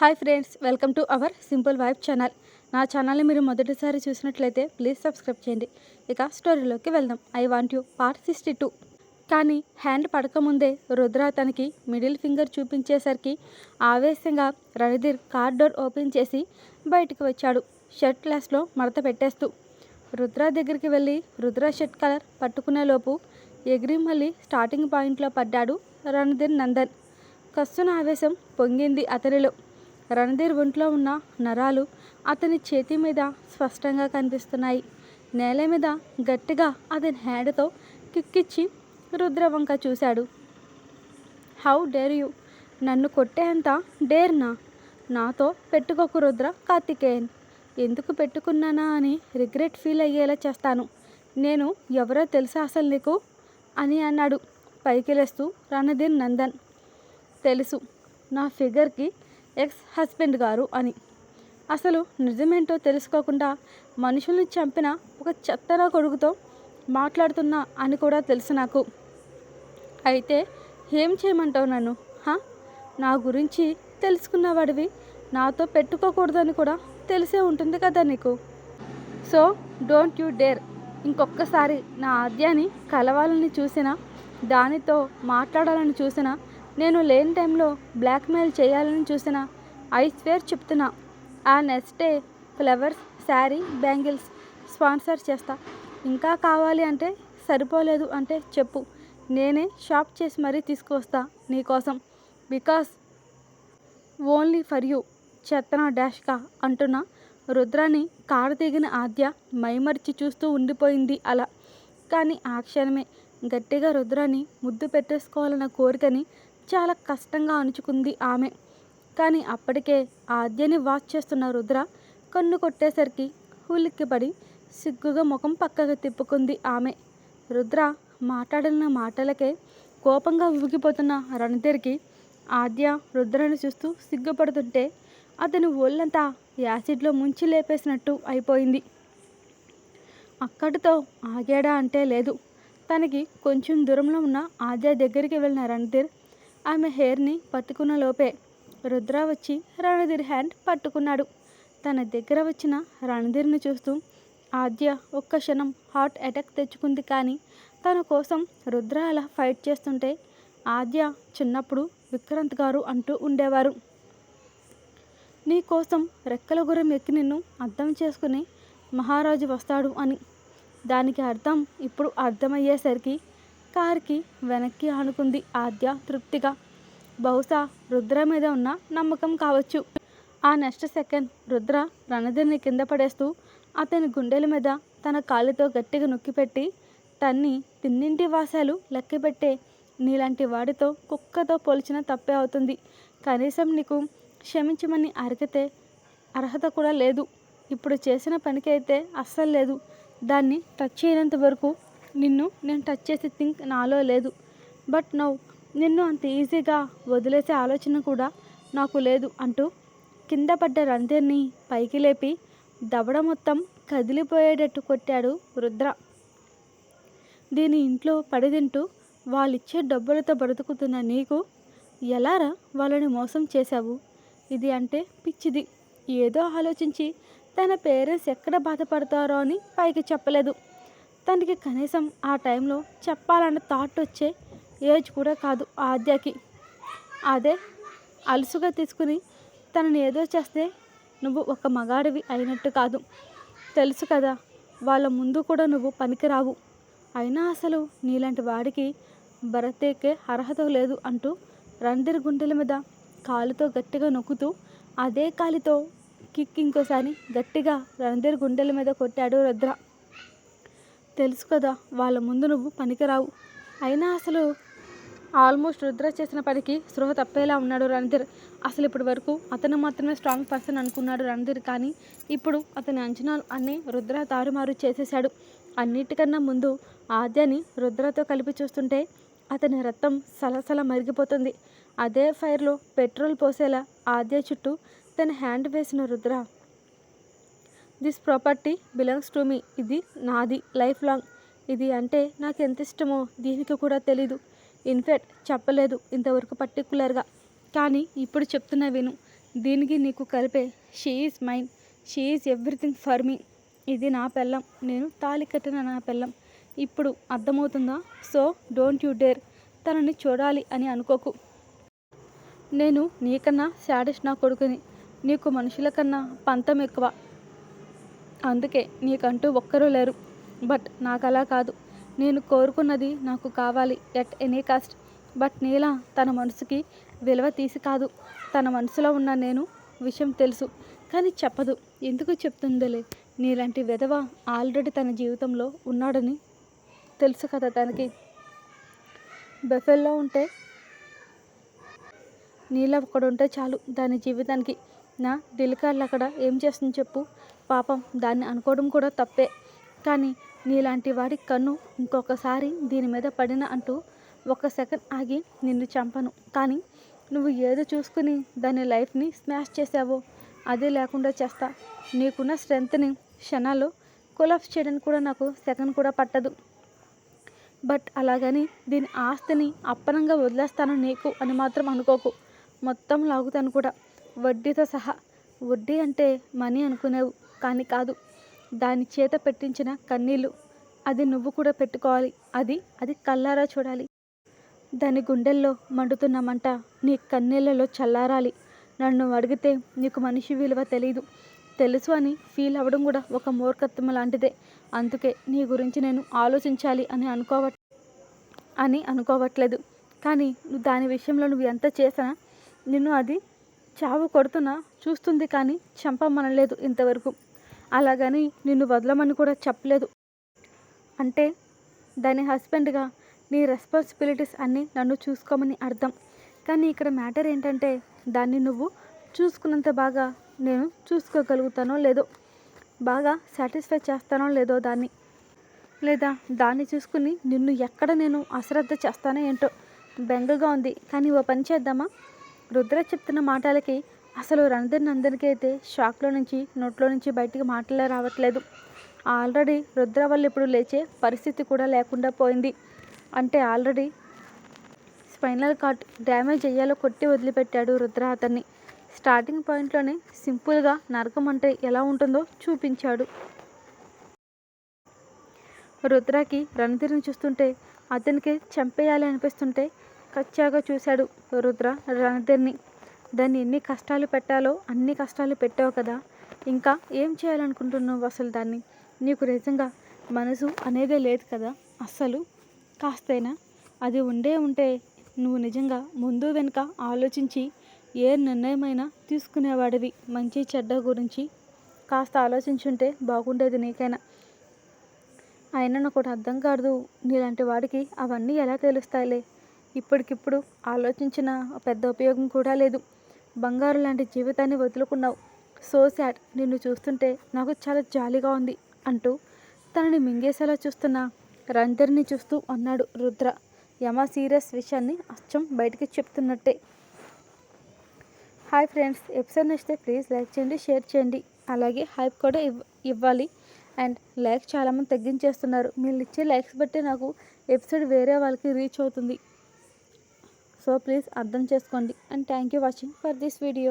Hi friends welcome to our simple wife channel. నా ఛానల్ని మీరు మొదటిసారి చూసినట్లయితే ప్లీజ్ సబ్స్క్రైబ్ చేయండి. ఇక స్టోరీలోకి వెళ్దాం. I want you part sixty two. కానీ హ్యాండ్ పడకముందే రుద్ర తనకి మిడిల్ ఫింగర్ చూపించేసరికి ఆవేశంగా రణధీర్ కార్ డోర్ ఓపెన్ చేసి బయటికి వచ్చాడు. షర్ట్ క్లాస్లో మడత పెట్టేస్తూ. రుద్ర దగ్గరికి వెళ్ళి రుద్ర షర్ట్ కలర్ పట్టుకునేలోపు ఎగిరి మళ్ళీ స్టార్టింగ్ పాయింట్లో పడ్డాడు రణధీర్ నందన్. కస్తున్న ఆవేశం పొంగింది అతనిలో. రణధీర్ ఒంట్లో ఉన్న నరాలు అతని చేతి మీద స్పష్టంగా కనిపిస్తున్నాయి. నేల మీద గట్టిగా అతని హ్యాండ్తో కిక్కిచ్చి రుద్రవంక చూశాడు. How dare you? నన్ను కొట్టేంత డేర్నా? నాతో పెట్టుకోకు రుద్ర కార్తికేయన్. ఎందుకు పెట్టుకున్నానా అని రిగ్రెట్ ఫీల్ అయ్యేలా చేస్తాను. నేను ఎవరో తెలుసా అసలు నీకు అని అన్నాడు. పైకి లేస్తూ రణధీర్ నందన్. తెలుసు. నా ఫిగర్కి ఎక్స్ హస్బెండ్ గారు అని. అసలు నిజమేంటో తెలుసుకోకుండా మనుషుల్ని చంపిన ఒక చెత్తన కొడుకుతో మాట్లాడుతున్నా అని కూడా తెలుసు నాకు. అయితే ఏం చేయమంటావు నన్ను నా గురించి తెలుసుకున్నవాడివి నాతో పెట్టుకోకూడదని కూడా తెలిసే ఉంటుంది కదా నీకు. సో డోంట్ యూ డేర్ ఇంకొకసారి నా ఆద్యాన్ని కలవాలని చూసినా దానితో మాట్లాడాలని చూసినా నేను లేని టైంలో బ్లాక్మెయిల్ చేయాలని చూసిన ఐ స్వేర్ చెప్తున్నా ఆ next day flowers saree bangles sponsor చేస్తా. ఇంకా కావాలి అంటే సరిపోలేదు అంటే చెప్పు. నేనే షాప్ చేసి మరీ తీసుకువస్తా నీకోసం బికాస్ ఓన్లీ ఫర్ యూ చెత్తన డాష్గా అంటున్న. రుద్రాని కారు దిగిన ఆద్య మైమర్చి చూస్తూ ఉండిపోయింది అలా. కానీ ఆ క్షణమే గట్టిగా రుద్రాన్ని ముద్దు పెట్టేసుకోవాలన్న కోరికని చాలా కష్టంగా అణుచుకుంది ఆమె. కానీ అప్పటికే ఆద్యని వాచ్ చేస్తున్న రుద్ర కన్ను కొట్టేసరికి ఉలిక్కిపడి సిగ్గుగా ముఖం పక్కకు తిప్పుకుంది ఆమె. రుద్ర మాట్లాడిన మాటలకే కోపంగా ఊగిపోతున్న రణధీర్కి ఆద్య రుద్రని చూస్తూ సిగ్గుపడుతుంటే అతని ఒళ్ళంతా యాసిడ్లో ముంచి లేపేసినట్టు అయిపోయింది. అక్కడితో ఆగాడా అంటే లేదు. తనకి కొంచెం దూరంలో ఉన్న ఆద్య దగ్గరికి వెళ్ళిన రణధీర్ ఆమె హెయిర్ని పట్టుకున్న లోపే రుద్ర వచ్చి రణధీర్ హ్యాండ్ పట్టుకున్నాడు. తన దగ్గర వచ్చిన రణధీర్ని చూస్తూ ఆద్య ఒక్క క్షణం హార్ట్ అటాక్ తెచ్చుకుంది కానీ తన కోసం రుద్ర అలా ఫైట్ చేస్తుంటే ఆద్య చిన్నప్పుడు విక్రాంత్ గారు అంటూ ఉండేవారు. నీ కోసం రెక్కల గురం ఎక్కి నిన్ను అర్థం చేసుకుని మహారాజు వస్తాడు అని. దానికి అర్థం ఇప్పుడు అర్థమయ్యేసరికి కారుకి వెనక్కి ఆనుకుంది ఆద్య తృప్తిగా. బహుశా రుద్ర మీద ఉన్న నమ్మకం కావచ్చు. ఆ నెక్స్ట్ సెకండ్ రుద్ర రణధీర్ని కింద పడేస్తూ అతని గుండెల మీద తన కాలుతో గట్టిగా నొక్కిపెట్టి తన్ని తిన్నింటి వాసాలు లెక్కపెట్టే నీలాంటి వాడితో కుక్కతో పోల్చిన తప్పే అవుతుంది. కనీసం నీకు క్షమించమని అరిగితే అర్హత కూడా లేదు. ఇప్పుడు చేసిన పనికైతే అస్సలు లేదు. దాన్ని టచ్ చేయనంత వరకు నిన్ను నేను టచ్ చేసే థింక్ నాలో లేదు. బట్ నౌ నిన్ను అంత ఈజీగా వదిలేసే ఆలోచన కూడా నాకు లేదు అంటూ కింద పడ్డ రంధీర్ని పైకి లేపి దవడ మొత్తం కదిలిపోయేటట్టు కొట్టాడు రుద్ర. దీని ఇంట్లో పడిదింటూ వాళ్ళిచ్చే డబ్బులతో బ్రతుకుతున్న నీకు ఎలారా వాళ్ళని మోసం చేశావు? ఇది అంటే పిచ్చిది. ఏదో ఆలోచించి తన పేరెంట్స్ ఎక్కడ బాధపడతారో అని పైకి చెప్పలేదు. తనకి కనీసం ఆ టైంలో చెప్పాలన్న థాట్ వచ్చే ఏజ్ కూడా కాదు ఆద్యకి. అదే అలుసుగా తీసుకుని తనని ఏదో చేస్తే నువ్వు ఒక మగాడివి అయినట్టు కాదు. తెలుసు కదా వాళ్ళ ముందు కూడా నువ్వు పనికిరావు. అయినా అసలు నీలాంటి వాడికి భరతేకే అర్హత లేదు అంటూ రణధీర్ గుండెల మీద కాలుతో గట్టిగా నొక్కుతూ అదే కాలితో కిక్ ఇంకోసారి గట్టిగా రణధీర్ గుండెల మీద కొట్టాడు రుద్ర. తెలుసు కదా వాళ్ళ ముందు నువ్వు పనికిరావు. అయినా అసలు ఆల్మోస్ట్ రుద్ర చేసిన పనికి స్పృహ తప్పేలా ఉన్నాడు రణధీర్. అసలు ఇప్పటి వరకు అతను మాత్రమే స్ట్రాంగ్ పర్సన్ అనుకున్నాడు రణధీర్ కానీ ఇప్పుడు అతని అంచనాలు అన్నీ రుద్ర తారుమారు చేసేశాడు. అన్నిటికన్నా ముందు ఆద్యని రుద్రతో కలిపి చూస్తుంటే అతని రక్తం సలసల మరిగిపోతుంది. అదే ఫైర్లో పెట్రోల్ పోసేలా ఆద్య చుట్టూ తన హ్యాండ్ వేసిన Rudra this property belongs to me. ఇది నాది లైఫ్ లాంగ్. ఇది అంటే నాకు ఎంత ఇష్టమో దీనికి కూడా తెలీదు. ఇన్ఫ్యాక్ట్ చెప్పలేదు ఇంతవరకు పర్టికులర్గా కానీ ఇప్పుడు చెప్తున్నా విను దీనికి నీకు కలిపే she is mind she is everything for me. ఇది నా పెళ్ళం. నేను తాళి కట్టిన నా పెళ్ళం. ఇప్పుడు అర్థమవుతుందా? So don't you dare. తనని చూడాలి అని అనుకోకు. నేను నీకన్నా శాడిస్ట్ నా కొడుకుని. నీకు మనుషుల కన్నా పంతం ఎక్కువ. అందుకే నీకంటూ ఒక్కరూ లేరు. బట్ నాకు అలా కాదు. నేను కోరుకున్నది నాకు కావాలి ఎట్ ఎనీ కాస్ట్. బట్ నీలా తన మనసుకి విలువ తీసి కాదు. తన మనసులో ఉన్న నేను విషయం తెలుసు. కానీ చెప్పదు. ఎందుకు చెప్తుందోలే? నీలాంటి విధవ ఆల్రెడీ తన జీవితంలో ఉన్నాడని తెలుసు కదా తనకి. బెఫెల్లో ఉంటే నీళ్ళ ఒక్కడు ఉంటే చాలు. దాని జీవితానికి నా దిల్కాళ్ళు అక్కడ ఏం చేస్తుంది చెప్పు? పాపం దాన్ని అనుకోవడం కూడా తప్పే. కానీ నీలాంటి వాడి కన్ను ఇంకొకసారి దీని మీద పడిన అంటూ ఒక సెకండ్ ఆగి నిన్ను చంపను. కానీ నువ్వు ఏదో చూసుకుని దాని లైఫ్ని స్మాష్ చేసావో అదే లేకుండా చేస్తా. నీకున్న స్ట్రెంత్ని క్షణాల్లో కొలాప్స్ చేయడానికి కూడా నాకు సెకండ్ కూడా పట్టదు. బట్ అలాగని దీని ఆస్తిని అప్పనంగా వదిలేస్తాను నీకు అని మాత్రం అనుకోకు. మొత్తం లాగుతాను కూడా. వడ్డీతో సహా. వడ్డీ అంటే మనీ అనుకునేవు. కానీ కాదు. దాని చేత పెట్టించిన కన్నీళ్ళు అది నువ్వు కూడా పెట్టుకోవాలి. అది అది కల్లారా చూడాలి. దాని గుండెల్లో మండుతున్న మంట నీ కన్నీళ్ళలో చల్లారాలి. నన్ను అడిగితే నీకు మనిషి విలువ తెలీదు. తెలుసు అని ఫీల్ అవ్వడం కూడా ఒక మూర్ఖత్వం లాంటిదే. అందుకే నీ గురించి నేను ఆలోచించాలి అని అనుకోవట్ అని అనుకోవట్లేదు. కానీ నువ్వు దాని విషయంలో నువ్వు ఎంత చేసినా నిన్ను అది చావు కొడుతున్నా చూస్తుంది కానీ చంపమనలేదు ఇంతవరకు. అలాగని నిన్ను వదలమని కూడా చెప్పలేదు. అంటే దాని హస్బెండ్గా నీ రెస్పాన్సిబిలిటీస్ అన్నీ నన్ను చూసుకోమని అర్థం. కానీ ఇక్కడ మ్యాటర్ ఏంటంటే దాన్ని నువ్వు చూసుకున్నంత బాగా నేను చూసుకోగలుగుతానో లేదో బాగా సాటిస్ఫై చేస్తానో లేదో దాన్ని. లేదా దాన్ని చూసుకుని నిన్ను ఎక్కడ నేను అశ్రద్ధ చేస్తానో ఏంటో బెంగగా ఉంది. కానీ ఓ పని చేద్దామా? రుద్ర చెప్తున్న మాటలకి అసలు రణధర్ నందన్కి అయితే షాక్లో నుంచి నోట్లో నుంచి బయటికి మాటలే రావట్లేదు. ఆల్రెడీ రుద్ర వల్ల ఇప్పుడు లేచే పరిస్థితి కూడా లేకుండా పోయింది. అంటే ఆల్రెడీ స్పైనల్ కార్డ్ డ్యామేజ్ అయ్యేలా కొట్టి వదిలిపెట్టాడు రుద్ర అతన్ని. స్టార్టింగ్ పాయింట్లోనే సింపుల్గా నరకం అంటే ఎలా ఉంటుందో చూపించాడు. రుద్రకి రణధీర్ని చూస్తుంటే అతనికి చంపేయాలి అనిపిస్తుంటే కచ్చాగా చూశాడు రుద్ర రణధీర్ని. దాన్ని ఎన్ని కష్టాలు పెట్టాలో అన్ని కష్టాలు పెట్టావు కదా. ఇంకా ఏం చేయాలనుకుంటున్నావు అసలు దాన్ని? నీకు నిజంగా మనసు అనేదే లేదు కదా? అస్సలు. కాస్తైనా అది ఉండే ఉంటే నువ్వు నిజంగా ముందు వెనుక ఆలోచించి ఏ నిర్ణయమైనా తీసుకునేవాడివి. మంచి చెడ్డ గురించి కాస్త ఆలోచించుంటే బాగుండేది నీకైనా. అయినా నాకు ఒకటి అర్థం కాదు. నీలాంటి వాడికి అవన్నీ ఎలా తెలుస్తాయిలే? ఇప్పటికిప్పుడు ఆలోచించిన పెద్ద ఉపయోగం కూడా లేదు. బంగారు లాంటి జీవితాన్ని వదులుకున్నావు. సో శాడ్ నిన్ను చూస్తుంటే నాకు చాలా జాలిగా ఉంది అంటూ తనని మింగేసేలా చూస్తున్న రంధర్ని చూస్తూ అన్నాడు రుద్ర. యమ సీరియస్ విషయాన్ని అచ్చం బయటికి చెప్తున్నట్టే. Hi friends. ఎపిసోడ్ నచ్చితే ప్లీజ్ లైక్ చేయండి షేర్ చేయండి. అలాగే హైప్ కూడా ఇవ్ ఇవ్వాలి. అండ్ లైక్ చాలామంది తగ్గించేస్తున్నారు. మీరు ఇచ్చే లైక్స్ బట్టి నాకు ఎపిసోడ్ వేరే వాళ్ళకి రీచ్ అవుతుంది. సో ప్లీజ్ అర్థం చేసుకోండి and thank you watching for this video.